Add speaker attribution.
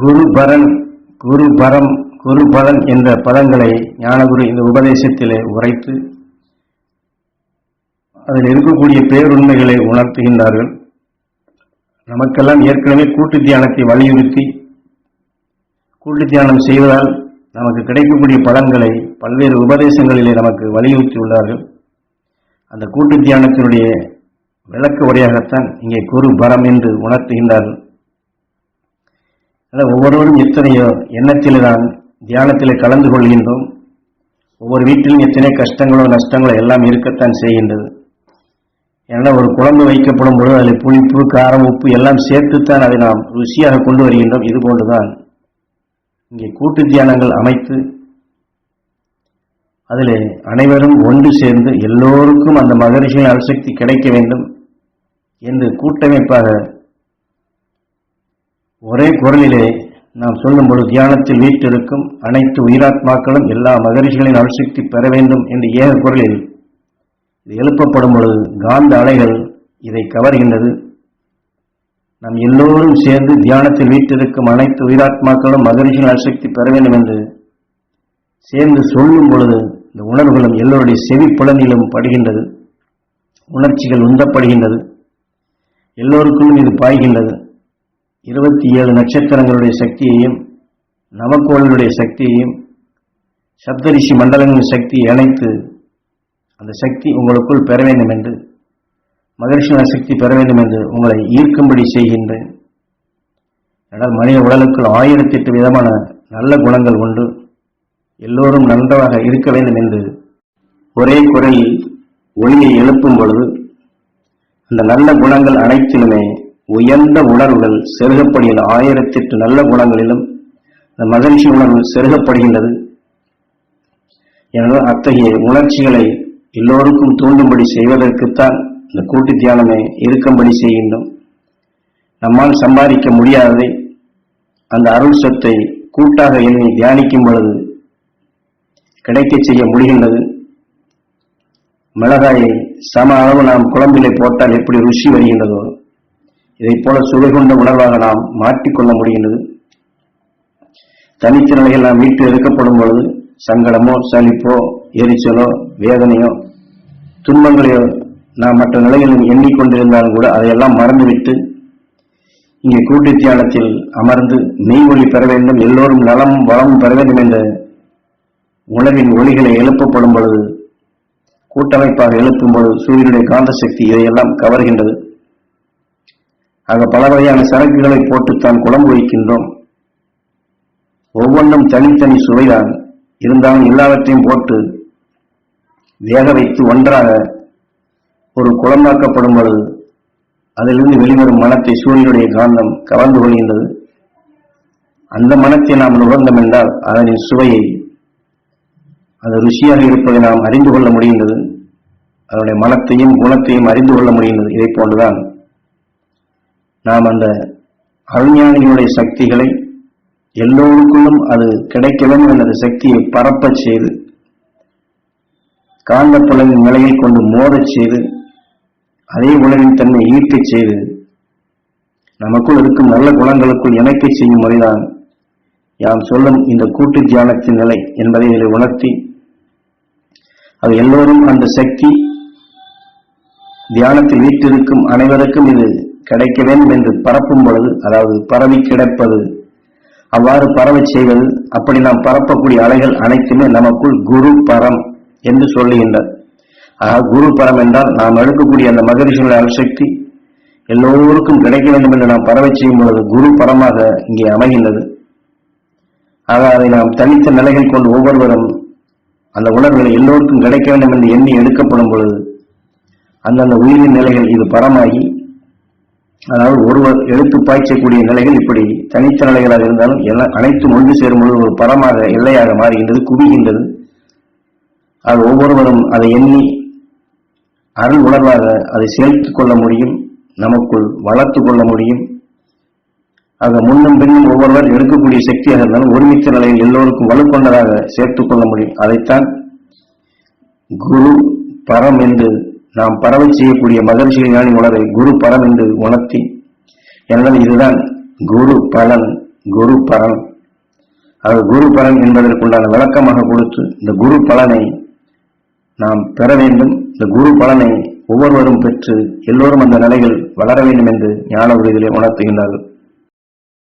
Speaker 1: குருபரன் குருபரம் குருபலன் என்ற பதங்களை ஞானகுரு இந்த உபதேசத்திலே உரைத்து அதில் இருக்கக்கூடிய பேருண்மைகளை உணர்த்துகின்றார்கள். நமக்கெல்லாம் ஏற்கனவே கூட்டு தியானத்தை வலியுறுத்தி கூட்டு தியானம் செய்வதால் நமக்கு கிடைக்கக்கூடிய பலன்களை பல்வேறு உபதேசங்களிலே நமக்கு வலியுறுத்தியுள்ளார்கள். அந்த கூட்டு தியானத்தினுடைய விளக்க உரையாகத்தான் இங்கே குரு பரம் என்று உணர்த்துகின்றார்கள். அதாவது ஒவ்வொருவரும் எத்தனையோ எண்ணத்தில்தான் தான் கலந்து கொள்கின்றோம். ஒவ்வொரு வீட்டிலும் எத்தனை கஷ்டங்களோ நஷ்டங்களோ எல்லாம் இருக்கத்தான் செய்கின்றது. ஏன்னா ஒரு குழம்பு வைக்கப்படும் பொழுது அதில் புளிப்பு காரம் உப்பு எல்லாம் சேர்த்துத்தான் அதை நாம் ருசியாக கொண்டு வருகின்றோம். இது போன்றுதான். இங்கே கூட்டு தியானங்கள் அமைத்து அதில் அனைவரும் ஒன்று சேர்ந்து எல்லோருக்கும் அந்த மகரிஷியின் அணுசக்தி கிடைக்க வேண்டும் என்று கூட்டமைப்பாக ஒரே குரலிலே நாம் சொல்லும் பொழுது தியானத்தில் வீட்டிருக்கும் அனைத்து உயிராத்மாக்களும் எல்லா மகரிஷிகளின் அல்சக்தி பெற வேண்டும் என்று ஏக குரலில் இது எழுப்பப்படும் பொழுது காந்த அலைகள் இதை கவர்கின்றது. நாம் எல்லோரும் சேர்ந்து தியானத்தில் வீட்டிருக்கும் அனைத்து உயிராத்மாக்களும் மகரிஷியின் அல்சக்தி பெற வேண்டும் என்று சேர்ந்து சொல்லும் பொழுது இந்த உணர்வுகளும் எல்லோருடைய செவி புலனிலும் படுகின்றது. உணர்ச்சிகள் உந்தப்படுகின்றது. எல்லோருக்கும் இது பாய்கின்றது. இருபத்தி ஏழு நட்சத்திரங்களுடைய சக்தியையும் நவக்கோளுடைய சக்தியையும் சப்தரிஷி மண்டலங்களின் சக்தியை அணைத்து அந்த சக்தி உங்களுக்குள் பெற வேண்டும் என்று மகரிஷின சக்தி பெற வேண்டும் என்று உங்களை ஈர்க்கும்படி செய்கின்றேன். ஆனால் மனித உடலுக்குள் ஆயிரத்தி எட்டு விதமான நல்ல குணங்கள் உண்டு. எல்லோரும் நன்றாக இருக்க வேண்டும் என்று ஒரே குரலில் ஒளியை எழுப்பும் பொழுது அந்த நல்ல குணங்கள் அனைத்திலுமே உயர்ந்த உணர்வுகள் செருகப்படுகின்ற ஆயிரத்தி எட்டு நல்ல குணங்களிலும் இந்த மகிழ்ச்சி உணர்வு செருகப்படுகின்றது. எனவே அத்தகைய உணர்ச்சிகளை எல்லோருக்கும் தூண்டும்படி செய்வதற்குத்தான் இந்த கூட்டு தியானமே இருக்கும்படி செய்கின்றோம். நம்மால் சம்பாதிக்க முடியாததை அந்த அருள் சொத்தை கூட்டாக எண்ணி தியானிக்கும் பொழுது கிடைக்கச் செய்ய முடிகின்றது. மிளகாயை சம அளவு நாம் குழம்பிலே போட்டால் எப்படி ருசி வருகின்றதோ இதைப் போல சுவை கொண்ட உணர்வாக நாம் மாற்றிக்கொள்ள முடிகின்றது. தனித்த நிலையில் நாம் மீட்டு எடுக்கப்படும் பொழுது சங்கடமோ சலிப்போ எரிச்சலோ வேதனையோ துன்பங்களையோ நாம் மற்ற நிலைகளில் எண்ணிக்கொண்டிருந்தாலும் கூட அதையெல்லாம் மறந்துவிட்டு இங்கே கூட்டு தியானத்தில் அமர்ந்து மெய் ஒளி பெற வேண்டும் எல்லோரும் நலம் வளம் பெற வேண்டும் என்ற உணவின் ஒளிகளை எழுப்பப்படும் பொழுது கூட்டமைப்பாக எழுப்பும் பொழுது சூரியனுடைய காந்த சக்தி இதையெல்லாம் கவர்கின்றது. ஆக பல வகையான சரக்குகளை போட்டுத்தான் குழம்பு வைக்கின்றோம். ஒவ்வொன்றும் தனித்தனி சுவைதான். இருந்தாலும் எல்லாவற்றையும் போட்டு வேக வைத்து ஒன்றாக ஒரு குழம்பாக்கப்படும் பொழுது அதிலிருந்து வெளிவரும் மனத்தை சூரியனுடைய காந்தம் கவர்ந்து கொள்கின்றது. அந்த மனத்தை நாம் நுகர்ந்தோம் என்றால் அதனின் சுவையை அது ருசியாக இருப்பதை நாம் அறிந்து கொள்ள முடிகின்றது. அதனுடைய மனத்தையும் குணத்தையும் அறிந்து கொள்ள முடிகின்றது. இதை போன்றுதான் நாம் அந்த அவிஞானிகளுடைய சக்திகளை எல்லோருக்குள்ளும் அது கிடைக்க வேண்டும் என்ற சக்தியை பரப்பச் செய்து காந்த புலவின் நிலையை கொண்டு மோதச் செய்து அதே உலகின் தன்மை ஈர்க்கச் செய்து நமக்குள் இருக்கும் நல்ல குணங்களுக்குள் இணைக்கச் செய்யும் முறைதான் யாம் சொல்லும் இந்த கூட்டு தியானத்தின் நிலை என்பதை இதில் உணர்த்தி அது எல்லோரும் அந்த சக்தி தியானத்தில் வீட்டிருக்கும் அனைவருக்கும் இது கிடைக்க வேண்டும் என்று பரப்பும் பொழுது அதாவது பரவி கிடப்பது அவ்வாறு பரவ செய்வது அப்படி நாம் பரப்பக்கூடிய அலைகள் அனைத்துமே நமக்குள் குரு பரம் என்று சொல்லுகின்றார் ஆக குரு பரம் என்றால் நாம் எடுக்கக்கூடிய அந்த மகரிஷிகளின் அணுசக்தி எல்லோருக்கும் கிடைக்க வேண்டும் என்று நாம் பரவச் செய்யும் பொழுது குரு பரமாக இங்கே அமைகின்றது. ஆக அதை நாம் தனித்த நிலைகள் கொண்டு ஒவ்வொருவரும் அந்த உணர்வுகளை எல்லோருக்கும் கிடைக்க வேண்டும் என்று எண்ணி எடுக்கப்படும் பொழுது அந்தந்த உயிரின் நிலைகள் இது பரமாகி அதாவது ஒருவர் எடுத்து பாய்ச்சக்கூடிய நிலைகள் இப்படி தனித்த நிலைகளாக இருந்தாலும் எல்லாம் அனைத்தும் ஒன்று சேரும் பொழுது ஒரு பரமாக எல்லையாக மாறுகின்றது குவிகின்றது. அது ஒவ்வொருவரும் அதை எண்ணி அருள் உணர்வாக அதை சேர்த்து கொள்ள முடியும் நமக்குள் வளர்த்து கொள்ள முடியும். ஆக முன்னும் பின்னும் ஒவ்வொருவர் எடுக்கக்கூடிய சக்தியாக இருந்தாலும் ஒருமித்த நிலையில் எல்லோருக்கும் வலுக்கொண்டதாக சேர்த்துக் கொள்ள முடியும். அதைத்தான் குரு பரம் என்று நாம் பரவச் செய்யக்கூடிய மகிழ்ச்சி ஞானி உணரை குரு பரம் என்று உணர்த்தி எனவே இதுதான் குரு பலன் குரு பரன். அது குரு பலன் என்பதற்குண்டான விளக்கமாக கொடுத்து இந்த குரு பலனை நாம் பெற வேண்டும். இந்த குரு பலனை ஒவ்வொருவரும் பெற்று எல்லோரும் அந்த நிலையில் வளர வேண்டும் என்று ஞான உறுதியிலே உணர்த்துகின்றார்கள்.